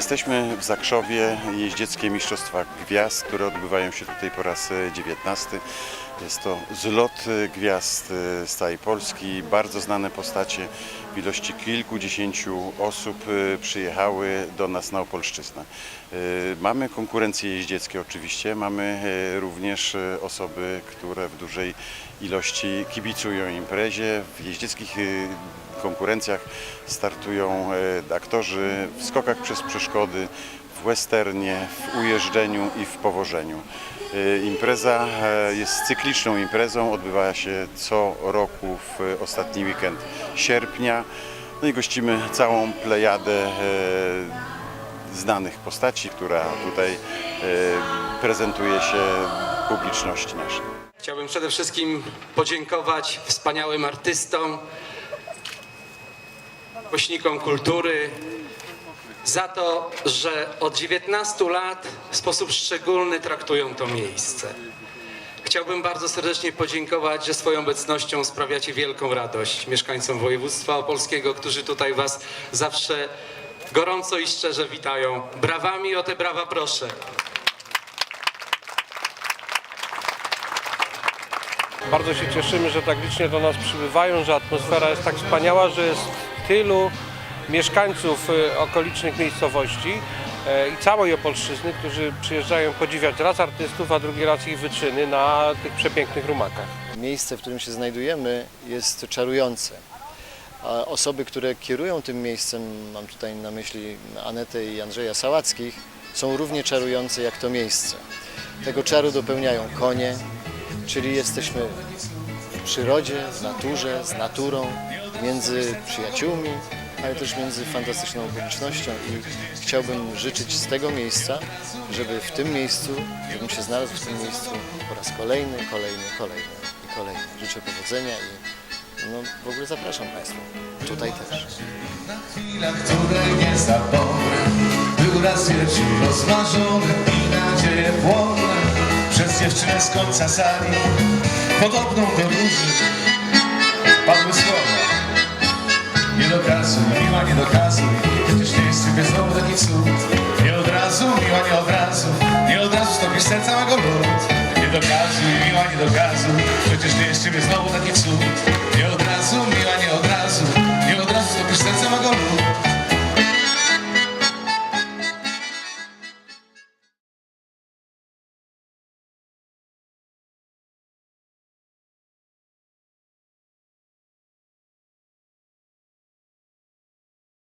Jesteśmy w Zakrzowie, jeździeckie Mistrzostwa Gwiazd, które odbywają się tutaj po raz e, 19. Jest to zlot gwiazd z całej Polski. Bardzo znane postacie w ilości kilkudziesięciu osób przyjechały do nas na Opolszczyznę. E, Mamy konkurencje jeździeckie oczywiście, mamy e, również e, osoby, które w dużej ilości kibicują imprezie. W jeździeckich konkurencjach startują e, aktorzy w skokach przez przeszkody, w westernie, w ujeżdżeniu i w powożeniu. E, Impreza e, jest cykliczną imprezą, odbywa się co roku w ostatni weekend sierpnia. No i gościmy całą plejadę znanych postaci, która tutaj prezentuje się publiczności naszej. Chciałbym przede wszystkim podziękować wspaniałym artystom, głośnikom kultury za to, że od 19 lat w sposób szczególny traktują to miejsce. Chciałbym bardzo serdecznie podziękować, że swoją obecnością sprawiacie wielką radość mieszkańcom województwa opolskiego, którzy tutaj Was zawsze gorąco i szczerze witają. Brawami o te brawa proszę. Bardzo się cieszymy, że tak licznie do nas przybywają, że atmosfera jest tak wspaniała, że jest tylu mieszkańców y, okolicznych miejscowości e, i całej Opolszczyzny, którzy przyjeżdżają podziwiać raz artystów, a drugi raz ich wyczyny na tych przepięknych rumakach. Miejsce, w którym się znajdujemy jest czarujące. A osoby, które kierują tym miejscem, mam tutaj na myśli Anetę i Andrzeja Sałackich, są równie czarujące jak to miejsce. Tego czaru dopełniają konie, czyli jesteśmy w przyrodzie, w naturze, z naturą, między przyjaciółmi, ale też między fantastyczną okolicznością i chciałbym życzyć z tego miejsca, żeby w tym miejscu, żebym się znalazł w tym miejscu po raz kolejny, kolejny, kolejny i kolejny. Życzę powodzenia i no, w ogóle zapraszam Państwa. Tutaj też. chwila, której nie zapomnę Był raz wieczór i nadzieje płonne Przez dziewczynę z końca sali Podobną do nie dokazuj Przecież nie jest w sobie znowu taki cud. Nie od razu, miła nie od razu. Nie od razu stopisz serca mego lód Nie dokazuj, miła nie dokazuj Przecież nie jest ciebie znowu taki cud